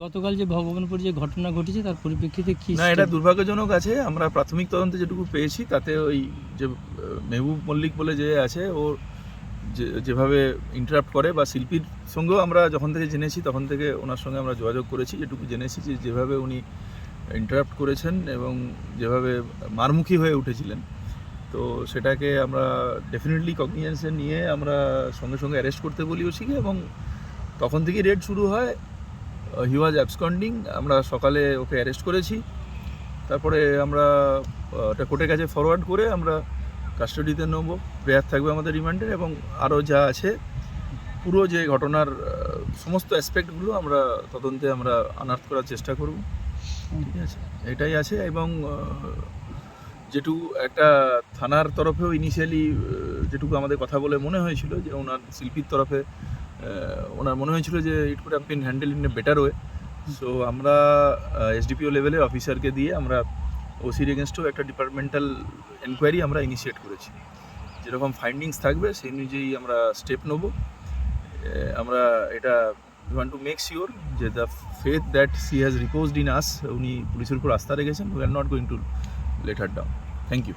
গতকাল যে ভগবানপুর যে ঘটনা ঘটেছে, তার পরিপ্রেক্ষিতে কি না, এটা দুর্ভাগ্যজনক আছে। আমরা প্রাথমিক তদন্তে যেটুকু পেয়েছি, তাতে ওই যে মেহবুব মল্লিক বলে যে আছে, ও যেভাবে ইন্টারাপ্ট করে বা শিল্পীর সঙ্গেও আমরা যখন থেকে জেনেছি, তখন থেকে ওনার সঙ্গে আমরা যোগাযোগ করেছি, যেটুকু জেনেছি যে, যেভাবে উনি ইন্টারাপ্ট করেছেন এবং যেভাবে মারমুখী হয়ে উঠেছিলেন। তো সেটাকে আমরা ডেফিনেটলি কগনিজেন্সে নিয়ে আমরা সঙ্গে সঙ্গে অ্যারেস্ট করতে বলিওছি এবং তখন থেকেই রেড শুরু হয়। হি ওয়াজ অ্যাবসকন্ডিং আমরা সকালে ওকে অ্যারেস্ট করেছি। তারপরে আমরা আহ, ওটা কোর্টের কাছে ফরওয়ার্ড করে আমরা কাস্টাডিতে নেব। প্রেয়ার থাকবে আমাদের রিমান্ডের এবং আরও যা আছে পুরো যে ঘটনার সমস্ত অ্যাসপেক্টগুলো আমরা তদন্তে আমরা আনার্থ করার চেষ্টা করব। ঠিক আছে? এটাই আছে এবং আহ, যেটুকু একটা থানার তরফেও ইনিশিয়ালি যেটুকু আমাদের কথা বলে মনে হয়েছিল যে ওনার শিল্পীর তরফে ওনার মনে হয়েছিল যে it could have handled in a better way so আমরা এসডিপিও লেভেলের অফিসারকে দিয়ে আমরা ওসির এগেনস্টেও একটা ডিপার্টমেন্টাল এনকোয়ারি আমরা ইনিশিয়েট করেছি। যেরকম ফাইন্ডিংস থাকবে, সেই অনুযায়ী আমরা স্টেপ নেব। আমরা এটা we want to make sure যে the faith that she has reposed in us উনি পুলিশের উপর আস্থা রেখেছেন we are not going to let her down thank you